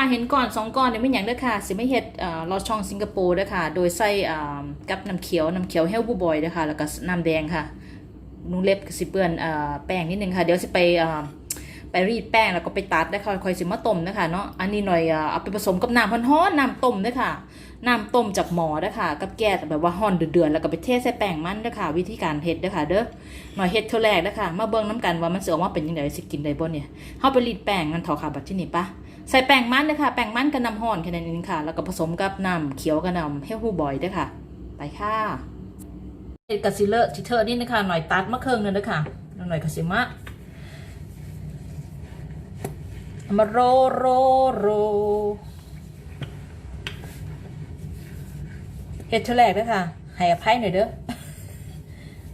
ค่ะเห็นก่อนสองก่อนเนี่ยไม่อย่างเด้อค่ะ สิไม่เฮ็ดเอ่อลอดช่องสิงคโปร์เด้อค่ะ โดยใส่อ่ากับน้ำเขียวน้ำเขียวเฮลบูบอยเด้อค่ะ แล้วก็น้ำแดงค่ะหนูเล็บสิเปื้อนอ่อแป้งนิดนึงค่ะ เดี๋ยวสิไปอ่อไปรีดแป้งแล้วก็ไปตัดได้ค่ะคอยสิมาต้มนะคะเนาะอันนี้หน่อยเอาไปผสมกับน้ำร้อนๆน้ำต้มด้อค่ะน้ำต้มจากหมอด้อค่ะ กับแก๊สแบบว่าฮ้อนเดือดๆแล้วก็ไปเทใส่แป้งมันด้อค่ะ วิธีการเฮ็ดด้อค่ะ เด้อหน่อยเฮ็ดเท่าแรกด้อค่ะมาเบิ่งน้ำกันว่ามันเสิออกมาเป็นจังไดสิกินได้บ่เนี่ยเฮาไปรีดแป้งกันเถอะค่ะบัดที่นี่ปะ ใส่แป้งมันเลยค่ะแป้งมันกับน้ำห้อนแค่นั้นเองค่ะ แล้วก็ผสมกับน้ำเขียวกับน้ำเฮลฮูบอยด้วยค่ะ ไปค่ะเอ็ดกับซิเลอร์ทิเทอร์นี่นะคะหน่อยตัดมะเคืองนึงนะคะหน่อยกับซิมะมาโรโรโรเฮ็ดเท่าแรกด้วยค่ะให้อภัยหน่อยเด้อ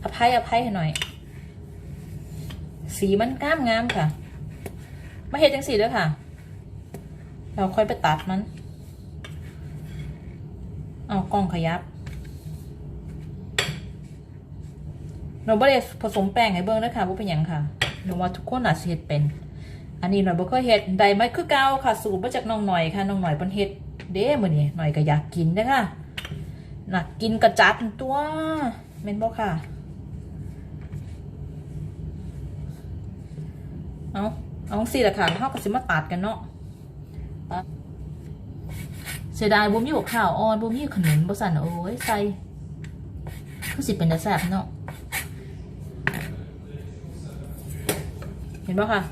อภัยอภัยให้หน่อย สีมันงามงามค่ะ มาเฮ็ดจังสีด้วยค่ะ เราค่อยไปตัดมัน เอากล้องขยับ เราไม่ได้ผสมแป้งให้เบิ้งนะคะว่าเป็นยังค่ะหนูว่าทุกคนอาจจะเฮ็ดเป็น อันนี้หน่อยบ่เคยเฮ็ดใดไม่คือเกาค่ะ สูตรมาจากน้องหน่อยค่ะน้องหน่อยเพิ่นเฮ็ดเด้มือนี้หน่อยก็อยากกินเด้อค่ะน่ะกินกระจัดตัวแม่นบ่ค่ะ เอาเอาสิละค่ะเฮาก็สิมาตัดกันเนาะ เสียดายบ่มีหัวข้าวอ่อนบ่มีขนุนบ่สั่นโอ้ยใส่คือสิเป็นแต่แซ่บเนาะเห็นบ่ค่ะ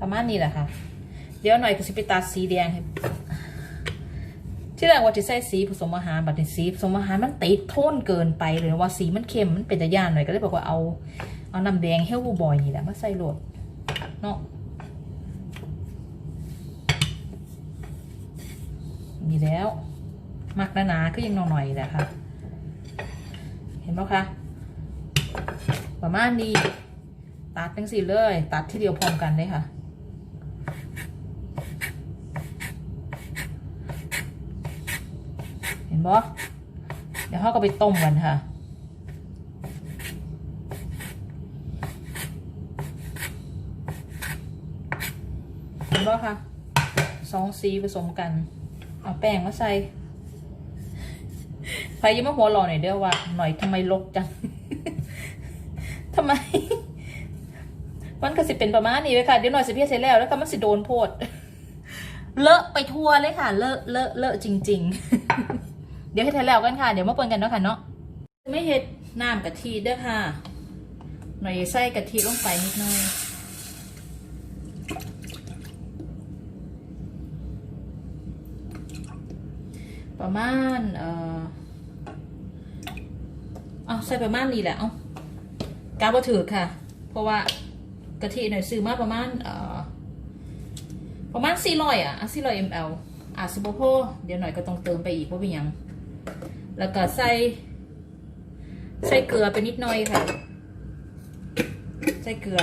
ประมาณนี้แหละค่ะ เดี๋ยวหน่อยก็สิไปตัดสีแดงให้ที่แรกว่าจะใส่สีผสมอาหารบัดนี้สีผสมอาหารมันติดโทนเกินไปหรือว่าสีมันเข้มมันเป็นตะย่านหน่อยก็เลยบอกว่าเอาเอาน้ำแดงเฮลบูบอยนี่แหละมาใส่โหลดเนาะ มีแล้วมักหนาๆก็ยังนหน่อยๆแหละค่ะ เห็นไหมคะประมาณนี้ตัดทั้งสี่เลย ตัดทีเดียวพร้อมกันเลยค่ะ เห็นบ่เดี๋ยวเขาก็ไปต้มกันค่ะเห็นบ่ค่ะสองสีผสมกัน เอาแป้งมาใส่ใครยังมาหัวเรอหน่อยเด้อว่า หน่อยทำไมลกจังทำไม มันก็สิเป็นประมาณนี้เลยค่ะ เดี๋ยวหน่อยสิเพี่เสร็จแล้วแล้วก็มันสิโดนโพด เลอะไปทั่วเลยค่ะ เลอะเลอะเลอะจริง ๆ เดี๋ยวให้เสร็จแล้วกันค่ะ เดี๋ยวมาปนกันเนาะค่ะเนาะ ไม่เห็ดน้ำกะทิเด้อค่ะ หน่อยใส่กะทิลงไปนิดหน่อย ประมาณ เอ่อเอาใส่ประมาณนี้แหละเอากาบถือค่ะ เพราะว่ากะทิหน่อยซื้อมาประมาณ เอ่อ ประมาณสี่ร้อยอะสี่ร้อยมลอะสิบโพเดี๋ยวหน่อยก็ต้องเติมไปอีกเพราะเป็นยัง แล้วก็ใส่ ใส่เกลือไปนิดหน่อยค่ะ ใส่เกลือ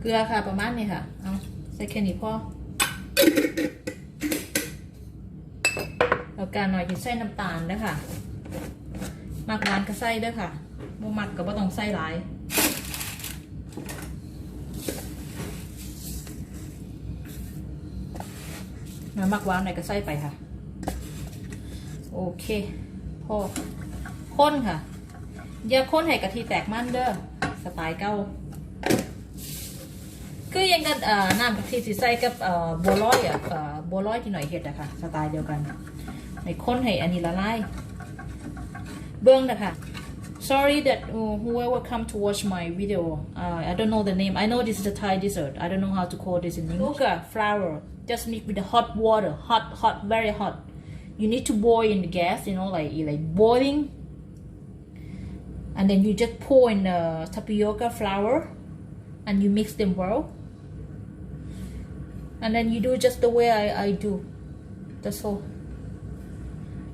เกลือค่ะประมาณนี้ค่ะ เอาใส่แค่นี้พอ การหน่อยที่ใส่น้ำตาลด้อค่ะมักหวานก็ใส่ด้อค่ะบ่มักก็บ่ต้องใส่หลายน้ำมักหวานหน่อยก็ใส่ไปค่ะ โอเคพอข้นค่ะ อย่าข้นให้กะทิแตกมันเด้อสไตล์เก่าคือยังกันน้ำกะทิสิใส่กับบัวลอยอะบัวลอยที่หน่อยเฮ็ดอะค่ะ สไตล์เดียวกัน ในค้นให้อันนี้ละลายเบื้องนะคะ sorry that uh, whoever come to watch my video uh, I don't know the name I know this is a Thai dessert I don't know how to call this in English sugar flour just mix with the hot water hot hot very hot you need to boil in the gas you know like like boiling and then you just pour in the tapioca flour and you mix them well and then you do just the way I, I do that's all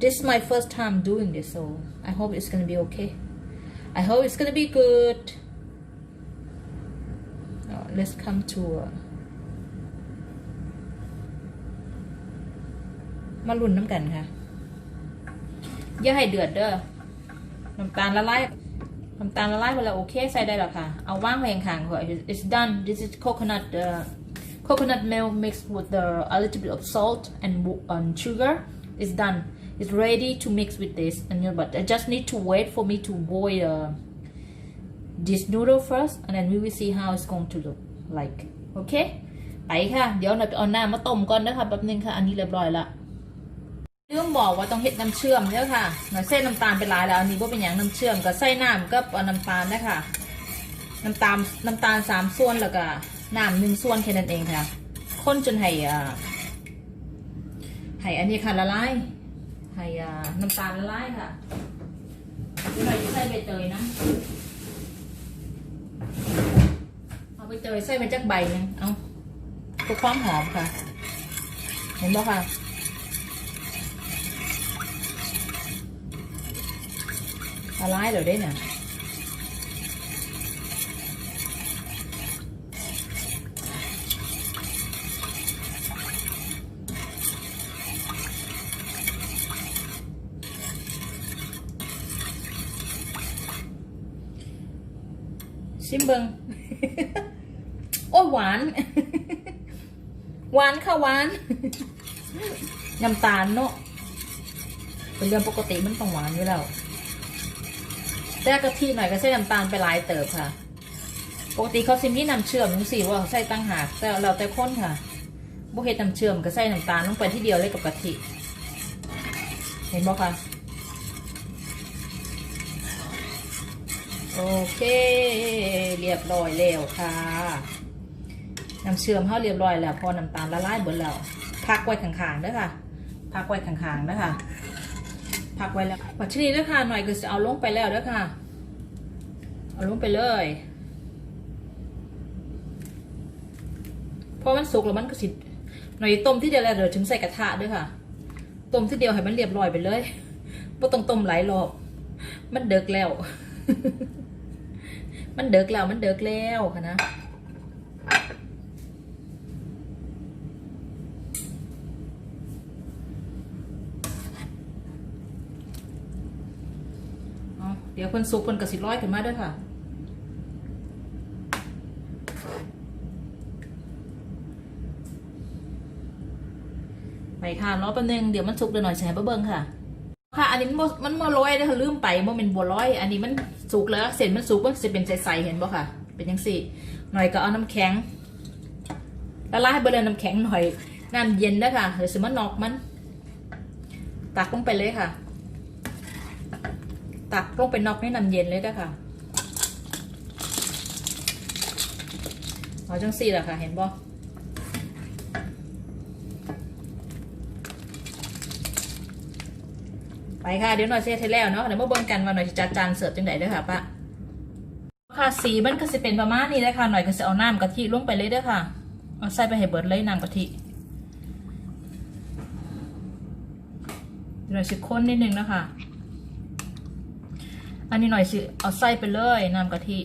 this is my first time doing this so I hope it's gonna be okay I hope it's gonna be good uh, let's come to uh, มาลุ้นน้ำกันค่ะ อย่าให้เดือดเด้อ น้ำตาลละลาย น้ำตาลละลายไปแล้วโอเคใส่ได้แล้วค่ะ เอาว่างไว้ข้างๆค่ะ it's done this is coconut uh, coconut milk mixed with the a little bit of salt and, w- and sugar is done It's ready to mix with this and you know, but I just need to wait for me to boil uh, this noodle first and then we will see how it's going to look like โอเคไปค่ะ เดี๋ยวหน่อยไปเอาน้ำมาต้มก่อนนะคะแป๊บนึงค่ะ อันนี้เรียบร้อยละเรื่องบอกว่าต้องเฮ็ดน้ำเชื่อมเนี่ยค่ะหน่อยเส้นน้ำตาลไปหลายแล้ว อันนี้ว่าเป็นอย่างน้ำเชื่อมกับใส่น้ำกับเอาน้ำตาลนะคะน้ำตาลน้ำตาลสามส่วนแล้วก็น้ำหนึ่งส่วนแค่นั้นเองค่ะคนจนให้อ่าให้อันนี้ค่ะละลาย ให้อ่าน้ำตาลละลายค่ะเดี๋ยวเราจะใส่ใบเตยนะ เอาใบเตยใส่ไปจักใบนึงเอาเพื่อความหอมค่ะ เห็นบ่ค่ะละลายเดี๋ยวได้เนี่ย ชิมเบิงโอ้หวาน หวานค่ะหวานน้ำตาลเนาะเป็นเรื่องปกติมันต้องหวานอยู่แล้วแต่กะทิหน่อยก็ใส่น้ำตาลไปหลายเติบค่ะ ปกติเขาซิมีน้ำเชื่อมนึงสิว่าใส่ตั้งหากแต่เราแต่ข้นค่ะบุเฮ็ดน้ำเชื่อมก็ใส่น้ำตาลลงไปที่เดียวเลยกับกะทิ เห็นบ่คะ โอเค เรียบร้อยแล้วค่ะน้ำเชื่อมเขาเรียบร้อยแล้ว พอน้ำตาลละลายเบิดแล้วพักไว้ข้างๆด้อค่ะพักไว้ข้างๆเด้ค่ะพักไว้แล้วปัจจุบันเด้ค่ะหน่อยก็จะเอาลงไปแล้วด้อค่ะ เอาลงไปเลยพอมันสุกแล้วมันก็สิหน่อยต้มที่เดียวแล้วเดี๋ยวถึงใส่กระทะด้วยค่ะต้มที่เดียวให้มันเรียบร้อยไปเลยไม่ต้องต้มหลายรอบ มันเดึกแล้ว มันเดึกแล้วมันเดึกแล้วค่ะนะเดี๋ยวคนสุกคนกระสิร้อยขึ้นมาด้วยค่ะไปค่ะรอแป๊บนึงเดี๋ยวมันสุกเดี๋ยวหน่อยแชร์เบิ้งค่ะ ค่ะ อันนี้มันมันมาร้อยนะคะลืมไปว่าเป็นบัวร้อย อันนี้มัน สุกแล้วเส้นมันสุกมันจะเป็นใสๆเห็นบ่ค่ะ เป็นยังสี่ หน่อยก็เอาน้ำแข็งละลายให้เบอร์น้ำแข็งหน่อยน้ำเย็นนะคะเดี๋ยวสิมันนอกมัน ตักลงไปเลยค่ะ ตักลงไปนอกในน้ำเย็นเลยนะคะเอาจังสี่แหละค่ะ เห็นบ่ ไปค่ะเดี๋ยวหน่อยเสร็จให้แล้วเนาะเดี๋ยวมาเบิ่งกันว่าหน่อยจะจัดจานเสิร์ฟจังไดเด้อค่ะป้าค่ะสีมันก็จะเป็นประมาณนี้เลยค่ะหน่อยก็จะเอาน้ำกะทิลงไปเลยเด้อค่ะเอาใส่ไปให้เบิดเลยน้ำกะทิหน่อยสิข้นนิดนึงนะคะอันนี้หน่อยสิเอาใส่ไปเลยน้ำกะทิ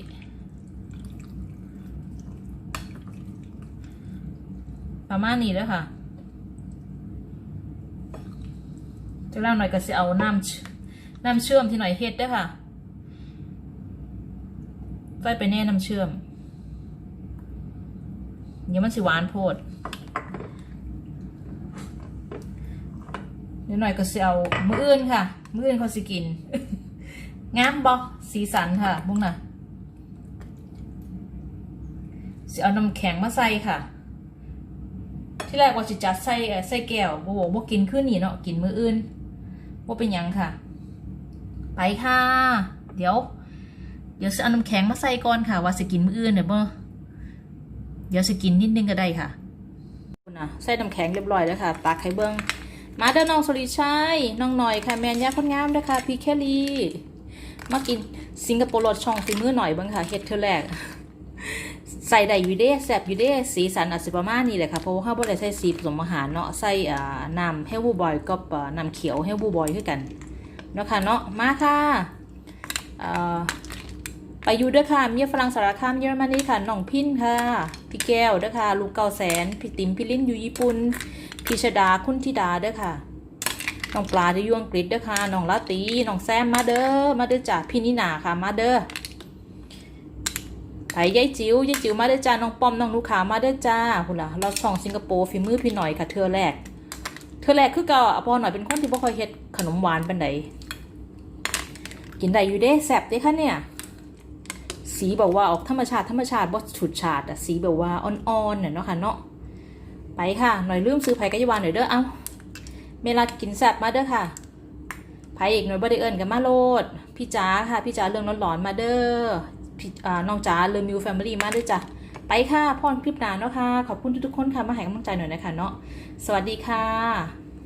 ประมาณนี้เลยค่ะ จะแล้วหน่อยก็จะเอาน้ำน้ำเชื่อมที่หน่อยเฮ็ดด้วยค่ะใส่ไปแน่น้ำเชื่อมเดี๋ยวมันสิหวานโพดเดี๋ยวหน่อยก็จะเอามืออื่นค่ะ มืออื่นเขาสิกินงามบอสีสันค่ะบุ้งน่ะสิเอาน้ำแข็งมาใส่ค่ะ ที่แรกว่าจะจัดใส่ใส่แก้วบ่บอกว่ากินขึ้นนี่เนาะกินมืออื่น ว่าเป็นยังค่ะ ไปค่ะ เดี๋ยว เดี๋ยวจะเอาน้ำแข็งมาใส่ก่อนค่ะ ว่าจะกินมืออื่นเดี๋ยวบ่เดี๋ยวจะกินนิดนึงก็ได้ค่ะนะใส่น้ำแข็งเรียบร้อยแล้วค่ะ ตักไข่เบิ้งมาเด้อน้องสริชัยน้องหน่อยค่ะ แมนยาคนงามเด้อค่ะ พี่แคลรีมากินสิงคโปร์รสช่องฝีมือหน่อยเบ้างค่ะเฮ็ดเธอแรก ใส่ได้อยู่เด้แซบอยู่เด้สีสันอาจสิประมาณนี้แหละค่ะเพราะว่าเขาบ่ได้ใส่สีผสมอาหารเนาะใส่อ่าน้ำเฮลบูบอยกับอ่าน้ำเขียวเฮลบูบอยคือกันเนาะค่ะเนาะมาค่ะอ่าไปอยู่เด้วยค่ะเมียฝรั่งสารคามเยอรมนีค่ะน้องพินค่ะ พี่แก้วเด้อค่ะลูกเก้าแสนพี่ติ๋มพี่ลิ้นอยู่ญี่ปุ่นพี่ชดาคุณธิดาเด้อค่ะน้องปลาที่อยู่อังกฤษเด้อค่ะน้องลาตีน้องแซมมาเด้อมาเด้อจ้ะพี่นินาค่ะมาเด้อ ไปยายจิ๋วยายจิ๋วมาเด้จ้าน้องป้อมน้องลูกค้ามาเด้จ้าคุณล่ะเราช่องสิงคโปร์ฝีมือพี่หน่อยค่ะเธอแรก เธอแรกคือเก่าอพอหน่อยเป็นคนที่บ่ค่อยเฮ็ดขนมหวานปานใดกินได้อยู่เด้แซ่บเด้ค่ะเนี่ย สีแบบว่าออกธรรมชาติธรรมชาติบ่ฉุดฉาดอะสีแบบว่าอ่อนๆเนี่ยเนาะค่ะเนาะไปค่ะหน่อยลืมซื้อไผ่กะยวานหน่อยเด้อเอ้าเมลัดกินแซ่บมาเด้อค่ะไผ่อีกหน่อยบ่ได้เอิ้นกันมาโลดพี่จ๋าค่ะพี่จ๋าเรื่องร้อนๆมาเด้อ น้องจ๋าเรื่อมิวแฟมิลี่มาด้วยจ้ะไปค่ะพรคลิปหนาเนาะค่ะ ขอบคุณทุกๆคนค่ะ มาให้กำลังใจหน่อยนะคะเนาะสวัสดีค่ะ